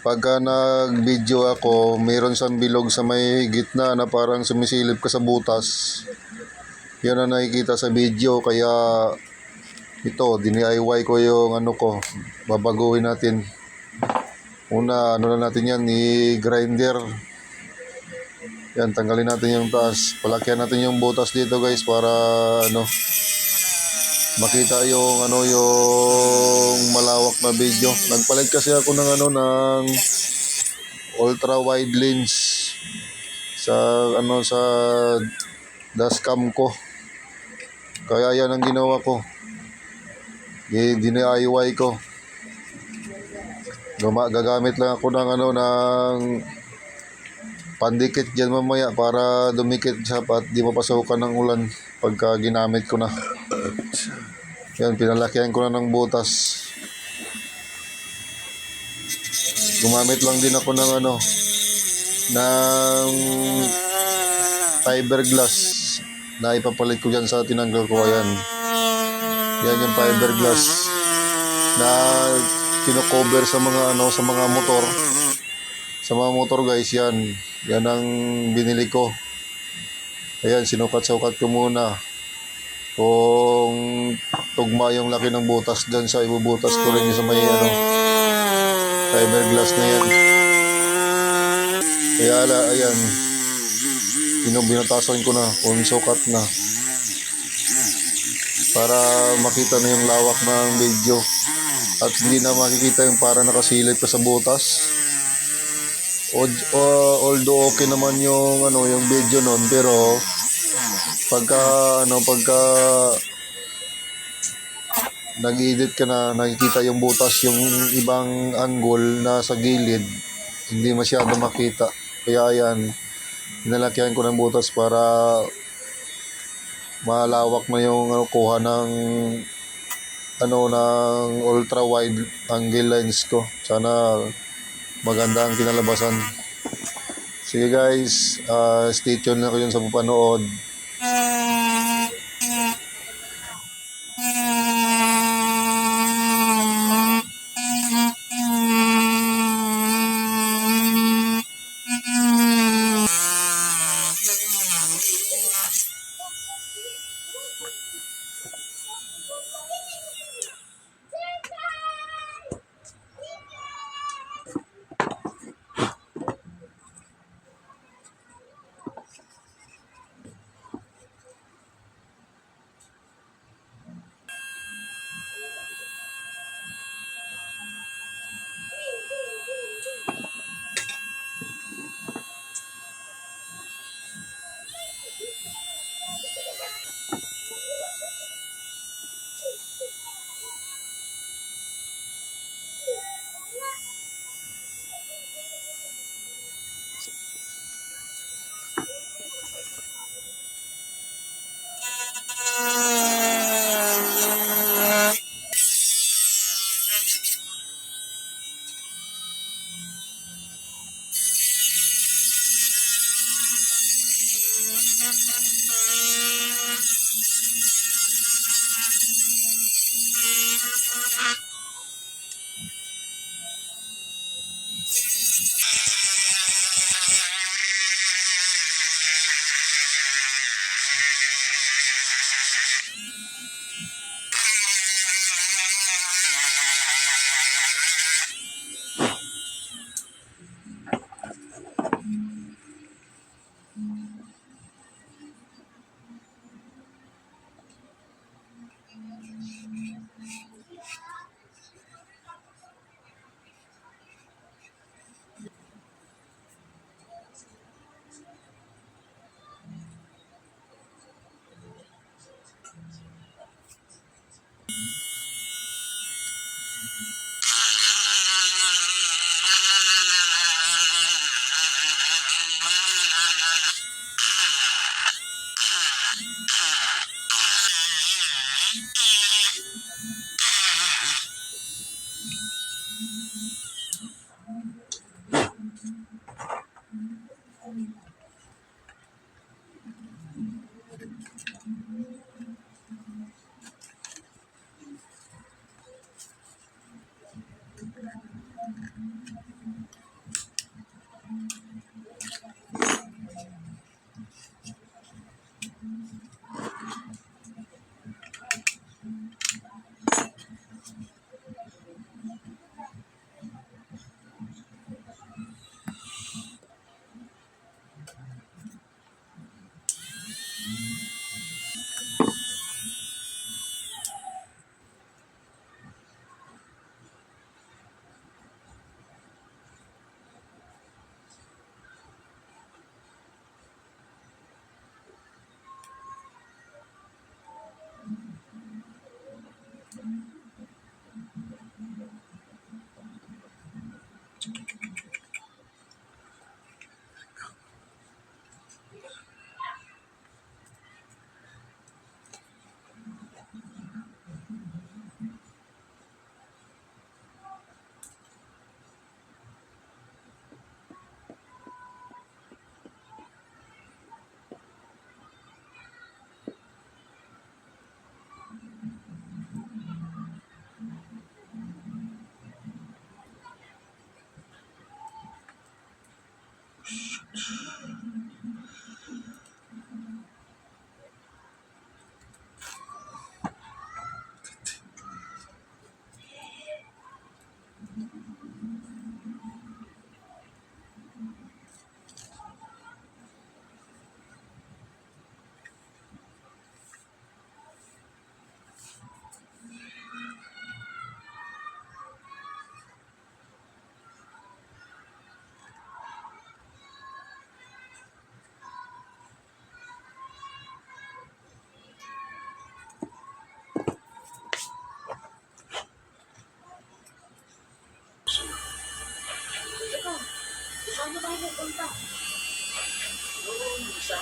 pagka nag-video ako, mayroon siyang bilog sa may gitna na parang sumisilip ka sa butas. Yan ang nakikita sa video kaya ito, DIY ko yung ano ko. Babaguhin natin. Una, ano na natin yan, i-grinder. Yan, tanggalin natin yung taas. Palakyan natin yung butas dito guys para ano, makita yung ano yung malawak na video. Nagpalit kasi ako ng ano ng ultra wide lens sa ano sa dashcam ko. Kaya yan ang ginawa ko. Di- DIY ko. Guma, gagamit lang ako ng ano ng pandikit dyan mamaya para dumikit siya at di mapasukan ng ulan pagka ginamit ko na. Yan, pinalakihan ko na ng butas. Gumamit lang din ako ng ano, ng fiberglass na ipapalit ko dyan sa tinanggal ko. Ayan. Yan yung fiberglass na kinocover sa mga ano, sa mga motor. Sa mga motor guys, yan. Yan ang binili ko. Ayan, sinukat-sukat ko muna kung tugma yung laki ng butas dyan sa ibubutas ko rin yung sa may ano fiberglass na yan. Kaya ala ayan. Binubinatasan ko na kung sukat na. Para makita na yung lawak ng video. At hindi na makikita yung para nakasilip ka sa butas. O- although okay naman yung ano yung video nun pero pagka ano pagka nag-edit ka na nakikita yung butas yung ibang angle na sa gilid hindi masyado makita. Kaya yan inalakyan ko ng butas para malawak na yung ano, kuha ng ano ng ultra wide angle lens ko. Sana maganda ang kinalabasan. Sige guys. Ah, stay tuned na kayo sa papanood Ha! Mm-hmm. Ba tayo pupunta? Doon sa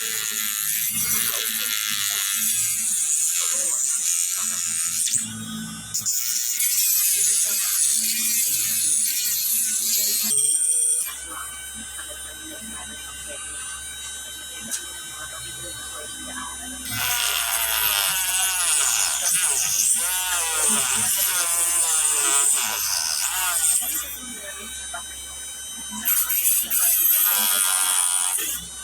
basement. Bilisan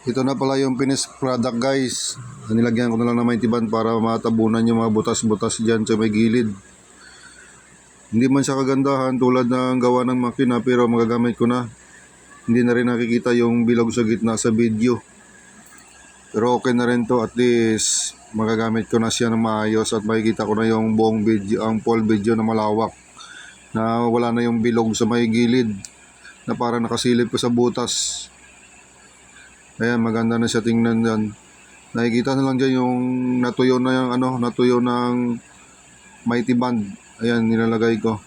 Ito na pala yung finished product guys. Nilagyan ko na lang ng maintiban para matabunan yung mga butas-butas dyan sa may gilid. Hindi man siya kagandahan tulad ng gawa ng makina pero magagamit ko na. Hindi na rin nakikita yung bilog sa gitna sa video. Pero okay na rin to at least magagamit ko na siya ng maayos at makikita ko na yung buong video, ang full video na malawak. Na wala na yung bilog sa may gilid na parang nakasilip ko sa butas. Ayan, maganda na siya tingnan dyan. Nakikita na lang dyan yung natuyo na yung ano, natuyo ng mighty band. Ayan, nilalagay ko.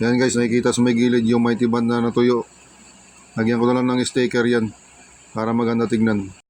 Yan guys, nakikita sa may gilid yung mighty band na natuyo. Lagyan ko na lang ng sticker yan para maganda tignan.